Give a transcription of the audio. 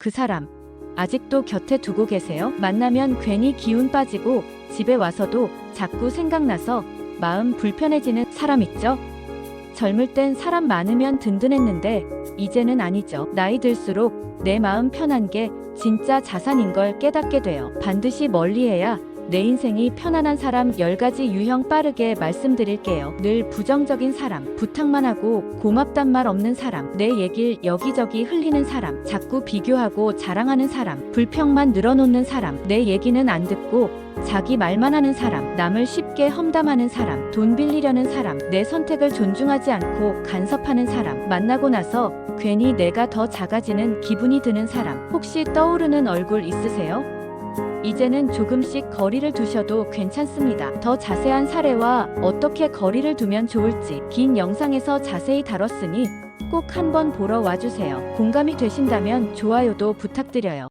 그 사람 아직도 곁에 두고 계세요? 만나면 괜히 기운 빠지고 집에 와서도 자꾸 생각나서 마음 불편해지는 사람 있죠? 젊을 땐 사람 많으면 든든했는데 이제는 아니죠. 나이 들수록 내 마음 편한 게 진짜 자산인 걸 깨닫게 돼요. 반드시 멀리해야 내 인생이 편안한 사람 10가지 유형 빠르게 말씀드릴게요. 늘 부정적인 사람, 부탁만 하고 고맙단 말 없는 사람, 내 얘길 여기저기 흘리는 사람, 자꾸 비교하고 자랑하는 사람, 불평만 늘어놓는 사람, 내 얘기는 안 듣고 자기 말만 하는 사람, 남을 쉽게 험담하는 사람, 돈 빌리려는 사람, 내 선택을 존중하지 않고 간섭하는 사람, 만나고 나서 괜히 내가 더 작아지는 기분이 드는 사람, 혹시 떠오르는 얼굴 있으세요? 이제는 조금씩 거리를 두셔도 괜찮습니다. 더 자세한 사례와 어떻게 거리를 두면 좋을지 긴 영상에서 자세히 다뤘으니 꼭 한번 보러 와주세요. 공감이 되신다면 좋아요도 부탁드려요.